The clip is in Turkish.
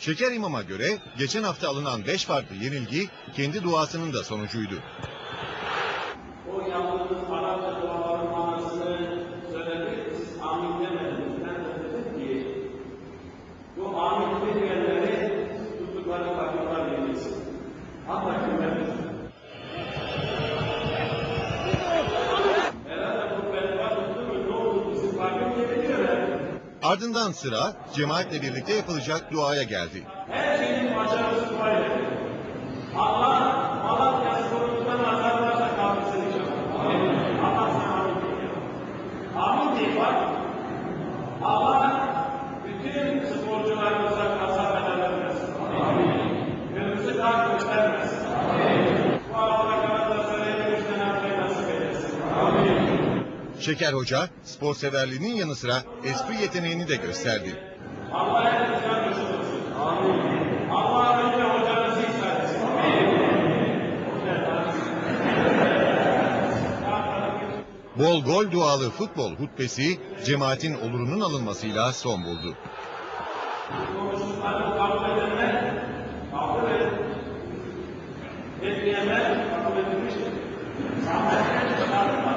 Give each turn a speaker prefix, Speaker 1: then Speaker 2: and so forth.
Speaker 1: Şeker İmam'a göre geçen hafta alınan 5 farklı yenilgi kendi duasının da sonucuydu.
Speaker 2: O yaptığınız Arapça duaların
Speaker 1: Ardından sıra cemaatle birlikte yapılacak duaya geldi.
Speaker 2: Her şeyin başarısı. Allah Malatya sporundan azarlarsa kaldırsın inşallah. Amin. Allah sana amin diye. Allah bütün sporcularımıza kaza bela vermesin. Önümüzü kar göstermesin.
Speaker 1: Şeker Hoca spor severliğinin yanı sıra espri yeteneğini de gösterdi. Bol gol dualı futbol hutbesi cemaatin olurunun alınmasıyla son buldu.
Speaker 2: konuşmaları kabul edilmiştir. Zahmet.